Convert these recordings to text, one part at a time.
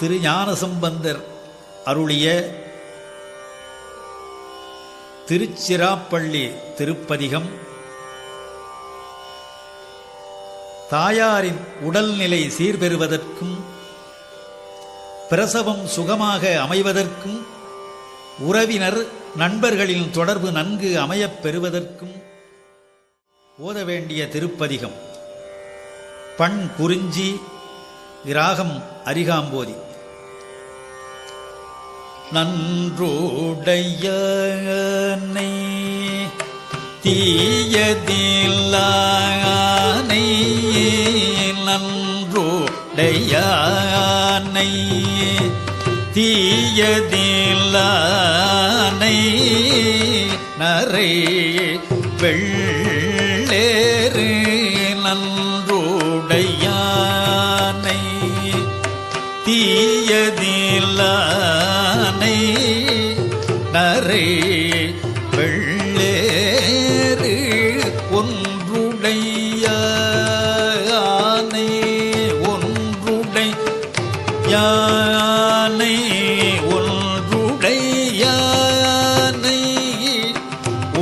திரு ஞானசம்பந்தர் அருளிய திருச்சிராப்பள்ளி திருப்பதிகம் தாயாரின் உடல்நிலை சீர்பெறுவதற்கும் பிரசவம் சுகமாக அமைவதற்கும் உறவினர் நண்பர்களின் தொடர்பு நன்கு அமையப் பெறுவதற்கும் ஓத வேண்டிய திருப்பதிகம். பண் குறிஞ்சி ராகம் அரிகாம்போதி. நன்றுடையனை தீயதில்லானை நன்றுடையானை தீயதில்லானை நரை வெள்ளேறு நன்றுடையானை தீ நரை வெள்ளேறு ஒன்றுடைய ஒன்றுடையானை ஒன்றுடை யானை ஒன்றுடையானை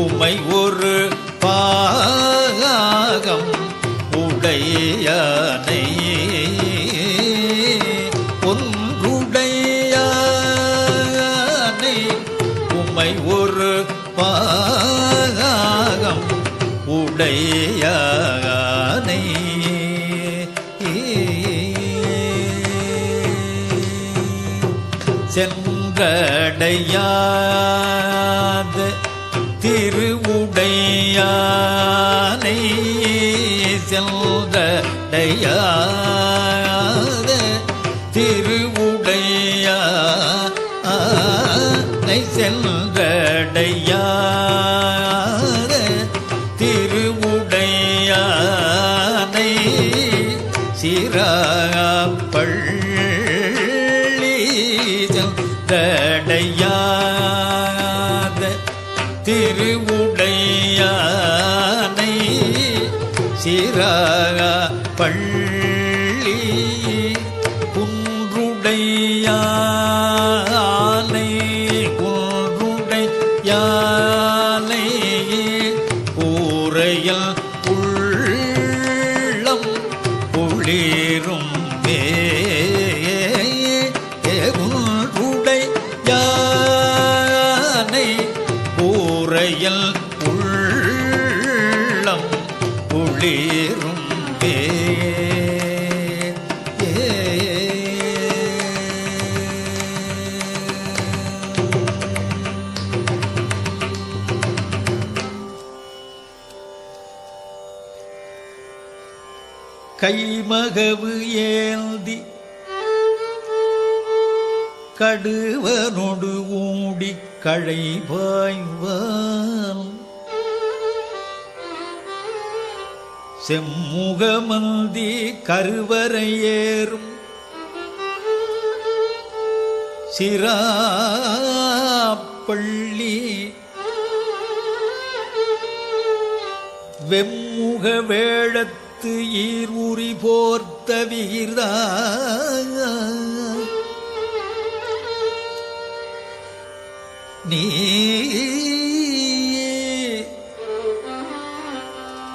உமை ஒரு பாகம் உடையானை ஒன்று உடையானை. சென்றடையாத திருவுடையானை. சென்றடையாத திருவுடையானை. சென்றடையாத சிராப்பள்ளி சென்றடையாத திருவுடையானை சிராப்பள்ளி குன்றுடையானை குன்றுடையானை ஊரையில் குளிரும் கைமகவு ஏந்தி கடுவனொடு ஊடி கழைபாய்வான் செம்முகமந்தி கருவறையேறும் சிராப்பள்ளி வெம்முக வேழத்து ஈர்வுரி போர்த்த விகிர்தா. நீ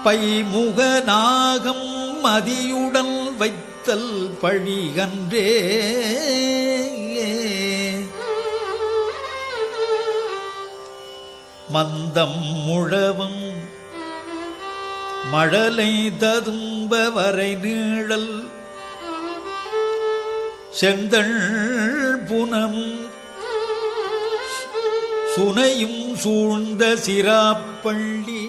பைமுக நாகம் மதியுடன் வைத்தல் பழிகன்றே. மந்தம் முழவும் மழலை ததும்ப வரை நீழல் செந்தள் புனம் சுனையும் சூழ்ந்த சிராப்பள்ளி